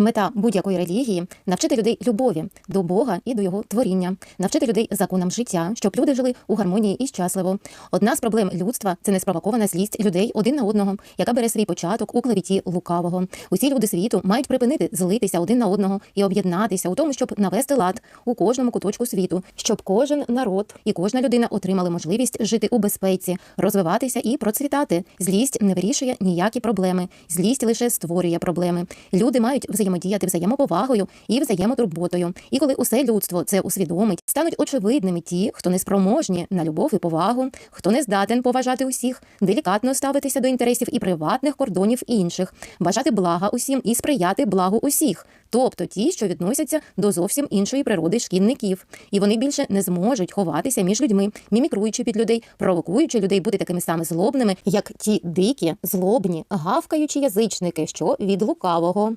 Мета будь-якої релігії навчити людей любові до Бога і до його творіння, навчити людей законам життя, щоб люди жили у гармонії і щасливо. Одна з проблем людства це неспровокована злість людей один на одного, яка бере свій початок у клеветі лукавого. Усі люди світу мають припинити злитися один на одного і об'єднатися у тому, щоб навести лад у кожному куточку світу, щоб кожен народ і кожна людина отримали можливість жити у безпеці, розвиватися і процвітати. Злість не вирішує ніякі проблеми. Злість лише створює проблеми. Люди мають взаємодіяти взаємоповагою і взаємотурботою. І коли усе людство це усвідомить, стануть очевидними ті, хто не спроможні на любов і повагу, хто не здатен поважати усіх, делікатно ставитися до інтересів і приватних кордонів інших, бажати блага усім і сприяти благу усіх, тобто ті, що відносяться до зовсім іншої природи шкідників, і вони більше не зможуть ховатися між людьми, мімікруючи під людей, провокуючи людей бути такими саме злобними, як ті дикі, злобні, гавкаючі язичники, що від лукавого.